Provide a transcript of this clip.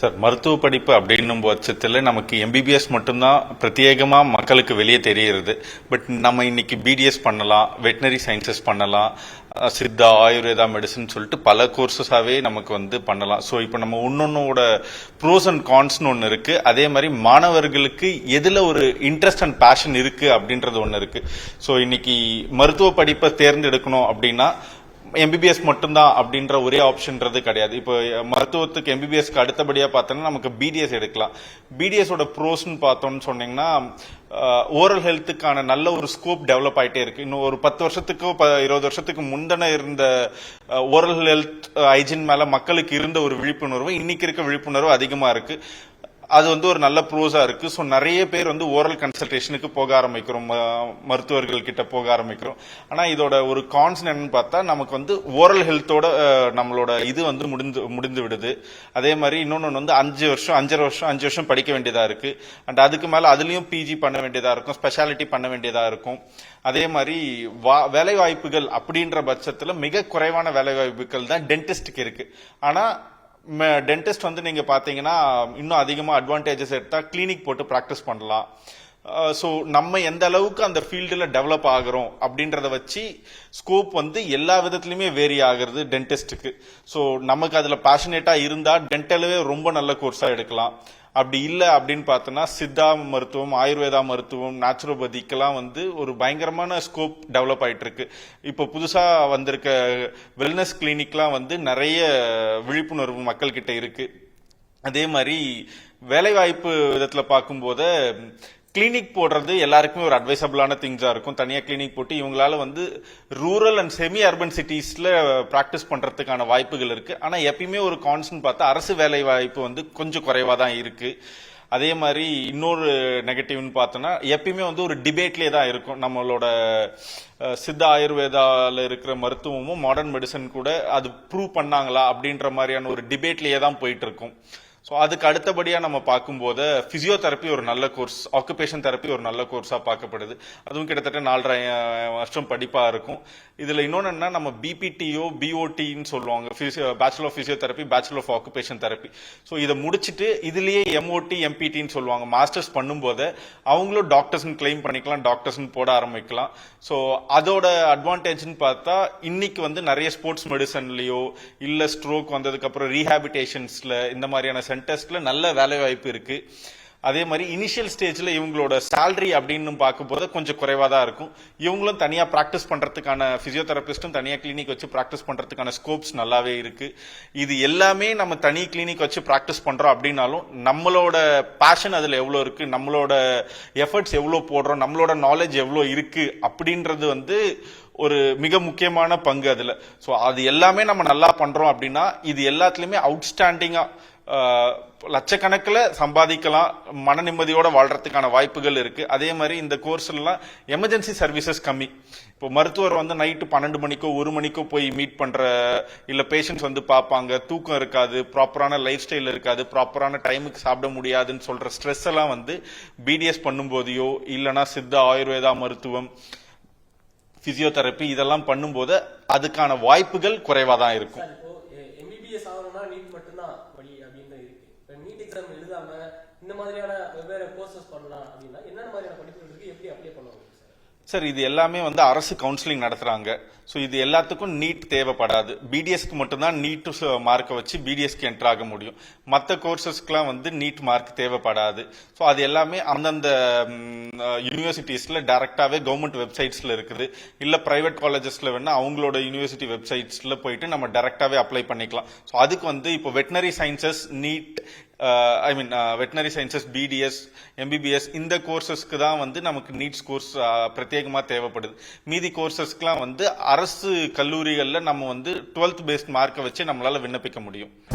Sir மருத்துவ படிப்பு அப்படின்னும் பட்சத்தில் நமக்கு எம்பிபிஎஸ் மட்டும்தான் பிரத்யேகமாக மக்களுக்கு வெளியே தெரிகிறது. பட் நம்ம இன்னைக்கு பிடிஎஸ் பண்ணலாம் வெட்டினரி சயின்சஸ் பண்ணலாம் சித்தா ஆயுர்வேதா மெடிசன் சொல்லிட்டு பல கோர்சஸாகவே நமக்கு வந்து பண்ணலாம். ஸோ இப்போ நம்ம ஒன்னொன்னோட ப்ரோஸ் அண்ட் கான்ஸ்னு ஒன்று இருக்கு. அதே மாதிரி மாணவர்களுக்கு எதில் ஒரு இன்ட்ரெஸ்ட் அண்ட் பேஷன் இருக்கு அப்படின்றது ஒன்று இருக்கு. ஸோ இன்னைக்கு மருத்துவ படிப்பை தேர்ந்தெடுக்கணும் அப்படின்னா எம்பிபிஎஸ் மட்டும்தான் அப்படின்ற ஒரே ஆப்ஷன்றது கிடையாது. இப்போ மருத்துவத்துக்கு எம்பிபிஎஸ்க்கு அடுத்தபடியாக பார்த்தோன்னா நமக்கு பிடிஎஸ் எடுக்கலாம். பிடிஎஸோட ப்ரோஸ்னு பார்த்தோம்னு சொன்னீங்கன்னா ஓரல் ஹெல்த்துக்கான நல்ல ஒரு ஸ்கோப் டெவலப் ஆகிட்டே இருக்கு. இன்னும் ஒரு பத்து வருஷத்துக்கு இருபது வருஷத்துக்கு முந்தின இருந்த ஓரல் ஹெல்த் ஹைஜின் மேலே மக்களுக்கு இருந்த ஒரு விழிப்புணர்வு இன்னைக்கு இருக்க விழிப்புணர்வு அதிகமாக இருக்கு. அது வந்து ஒரு நல்ல ப்ரூஸாக இருக்கு. ஸோ நிறைய பேர் வந்து ஓரல் கன்சல்டேஷனுக்கு போக ஆரம்பிக்கிறோம். ம- மருத்துவர்கள் கிட்ட போக ஆரம்பிக்கிறோம். ஆனா இதோட ஒரு கான்ஸ் என்னன்னு பார்த்தா நமக்கு வந்து ஓரல் ஹெல்த்தோட நம்மளோட இது வந்து முடிந்து முடிந்து விடுது. அதே மாதிரி இன்னொன்னு வந்து அஞ்சு வருஷம் அஞ்சரை வருஷம் அஞ்சு வருஷம் படிக்க வேண்டியதா இருக்கு. அண்ட் அதுக்கு மேல அதுலயும் பிஜி பண்ண வேண்டியதா இருக்கும். ஸ்பெஷாலிட்டி பண்ண வேண்டியதா இருக்கும். அதே மாதிரி வா- வேலை வாய்ப்புகள் அப்படின்ற பட்சத்தில் மிக குறைவான வேலை வாய்ப்புகள் தான் டென்டிஸ்டுக்கு இருக்குது ஆனால் டென்டிஸ்ட் வந்து நீங்கள் பார்த்தீங்கன்னா இன்னும் அதிகமாக அட்வான்டேஜஸ் எடுத்தால் கிளினிக் போட்டு ப்ராக்டிஸ் பண்ணலாம். ஸோ நம்ம எந்த அளவுக்கு அந்த ஃபீல்டில் டெவலப் ஆகிறோம் அப்படின்றத வச்சு ஸ்கோப் வந்து எல்லா விதத்துலையுமே வேரி ஆகிறது டென்டிஸ்ட்டுக்கு ஸோ நமக்கு அதில் பேஷனேட்டாக இருந்தால் டென்டலவே ரொம்ப நல்ல கோர்ஸாக எடுக்கலாம். அப்படி இல்லை அப்படின்னு பார்த்தோன்னா சித்தா மருத்துவம் ஆயுர்வேதா மருத்துவம் நேச்சுரோபதிக்கெல்லாம் வந்து ஒரு பயங்கரமான ஸ்கோப் டெவலப் ஆகிட்டு இருக்கு இப்போ புதுசாக வந்திருக்க வெல்னஸ் கிளினிக்லாம் வந்து நிறைய விழிப்புணர்வு மக்கள்கிட்ட இருக்கு. அதே மாதிரி வேலைவாய்ப்பு விதத்தில் பார்க்கும்போது கிளினிக் போடுறது எல்லாருக்குமே ஒரு அட்வைசபிளான திங்ஸாக இருக்கும். தனியாக கிளினிக் போட்டு இவங்களால வந்து ரூரல் அண்ட் செமி அர்பன் சிட்டிஸில் ப்ராக்டிஸ் பண்ணுறதுக்கான வாய்ப்புகள் இருக்குது ஆனால் எப்பயுமே ஒரு கான்ஸ்டன் பார்த்தா அரசு வேலை வாய்ப்பு வந்து கொஞ்சம் குறைவாக தான் இருக்குது அதே மாதிரி இன்னொரு நெகட்டிவ்னு பார்த்தோன்னா எப்பயுமே வந்து ஒரு டிபேட்லேயே தான் இருக்கும். நம்மளோட சித்த ஆயுர்வேதாவில் இருக்கிற மருத்துவமும் மாடர்ன் மெடிசன் கூட அது ப்ரூவ் பண்ணாங்களா அப்படின்ற மாதிரியான ஒரு டிபேட்லேயே தான் போயிட்டு இருக்கும். ஸோ அதுக்கு அடுத்தபடியாக நம்ம பார்க்கும்போது ஃபிசியோதெரப்பி ஒரு நல்ல கோர்ஸ் ஆக்குபேஷன் தெரப்பி ஒரு நல்ல கோர்ஸாக பார்க்கப்படுது. அதுவும் கிட்டத்தட்ட நாலரை வருஷம் படிப்பாக இருக்கும். இதில் இன்னொன்று என்ன நம்ம பிபிடிஓ பிஓடின்னு சொல்லுவாங்க. Physio bachelor of physiotherapy bachelor of occupation therapy so இதை முடிச்சுட்டு இதுலேயே எம்ஓடி எம்பிடின்னு சொல்லுவாங்க. மாஸ்டர்ஸ் பண்ணும்போது அவங்களும் டாக்டர்ஸ்னு கிளைம் பண்ணிக்கலாம் டாக்டர்ஸ்னு போட ஆரம்பிக்கலாம். ஸோ அதோட அட்வான்டேஜ்னு பார்த்தா இன்னைக்கு வந்து நிறைய ஸ்போர்ட்ஸ் மெடிசன்லேயோ இல்லை ஸ்ட்ரோக் வந்ததுக்கப்புறம் ரீஹாபிட்டேஷன்ஸில் இந்த மாதிரியான சென்டர்ஸ்ல நல்ல வேலை வாய்ப்பு இருக்கு. அதே மாதிரி இனிஷியல் ஸ்டேஜில் இவங்களோட சேல்ரி அப்படின்னு பார்க்கும்போது கொஞ்சம் குறைவாக தான் இருக்கும். இவங்களும் தனியாக ப்ராக்டிஸ் பண்ணுறதுக்கான ஃபிசியோதெரபிஸ்ட்டும் தனியாக கிளினிக் வச்சு ப்ராக்டிஸ் பண்ணுறதுக்கான ஸ்கோப்ஸ் நல்லாவே இருக்குது இது எல்லாமே நம்ம தனி கிளினிக் வச்சு ப்ராக்டிஸ் பண்ணுறோம் அப்படின்னாலும் நம்மளோட பேஷன் அதில் எவ்வளோ இருக்குது நம்மளோட எஃபர்ட்ஸ் எவ்வளோ போடுறோம் நம்மளோட நாலேஜ் எவ்வளோ இருக்குது அப்படின்றது வந்து ஒரு மிக முக்கியமான பங்கு அதில். ஸோ அது எல்லாமே நம்ம நல்லா பண்ணுறோம் அப்படின்னா இது எல்லாத்துலேயுமே அவுட்ஸ்டாண்டிங்காக லட்சக்கணக்கில் சம்பாதிக்கலாம் மன நிம்மதியோட வாழ்றதுக்கான வாய்ப்புகள் இருக்கு. அதே மாதிரி இந்த கோர்ஸ்லாம் எமர்ஜென்சி சர்வீசஸ் கம்மி. இப்போ மருத்துவர் வந்து நைட்டு பன்னெண்டு மணிக்கோ ஒரு மணிக்கோ போய் மீட் பண்ற இல்லை பேஷண்ட்ஸ் வந்து பார்ப்பாங்க. தூக்கம் இருக்காது ப்ராப்பரான லைஃப் ஸ்டைல் இருக்காது ப்ராப்பரான டைமுக்கு சாப்பிட முடியாதுன்னு சொல்ற ஸ்ட்ரெஸ் எல்லாம் வந்து பிடிஎஸ் பண்ணும்போதையோ இல்லைனா சித்தா ஆயுர்வேதா மருத்துவம் ஃபிசியோதெரப்பி இதெல்லாம் பண்ணும்போது அதுக்கான வாய்ப்புகள் குறைவாக தான் இருக்கும் சார் இப்போ எம்பிபிஎஸ் ஆகணும்னா நீட் மட்டும்தான் வழி அப்படின்னு இருக்கு இப்போ நீட் எழுதாம இந்த மாதிரியான வெவ்வேறு கோர்சஸ் பண்ணலாம் அப்படின்னா என்னென்ன மாதிரியான படிப்புகள் இருக்கு? எப்படி அப்ளை பண்ணுவாங்க சார் இது எல்லாமே வந்து அரசு கவுன்சிலிங் நடத்துகிறாங்க ஸோ இது எல்லாத்துக்கும் நீட் தேவைப்படாது. பிடிஎஸ்க்கு மட்டும்தான் நீட்டு மார்க்கை வச்சு பிடிஎஸ்க்கு என்டர் ஆக முடியும். மற்ற கோர்சஸ்க்கெலாம் வந்து நீட் மார்க் தேவைப்படாது. ஸோ அது எல்லாமே அந்தந்த யூனிவர்சிட்டிஸில் டைரக்டாவே கவர்மெண்ட் வெப்சைட்ஸில் இருக்குது. இல்லை ப்ரைவேட் காலேஜஸில் வேணால் அவங்களோட யூனிவர்சிட்டி வெப்சைட்ஸில் போயிட்டு நம்ம டேரெக்டாகவே அப்ளை பண்ணிக்கலாம். ஸோ அதுக்கு வந்து இப்போ veterinary sciences NEET I mean veterinary sciences BDS MBBS இந்த கோர்சஸ்க்கு தான் வந்து நமக்கு நீட்ஸ் கோர்ஸ் uh, பிரத்யேகமாக தேவைப்படுது. மீதி கோர்சஸ்க்கெலாம் வந்து அரசு கல்லூரிகளில் நம்ம வந்து டுவெல்த் பேஸ்ட் மார்க்கை வச்சு நம்மளால் விண்ணப்பிக்க முடியும்.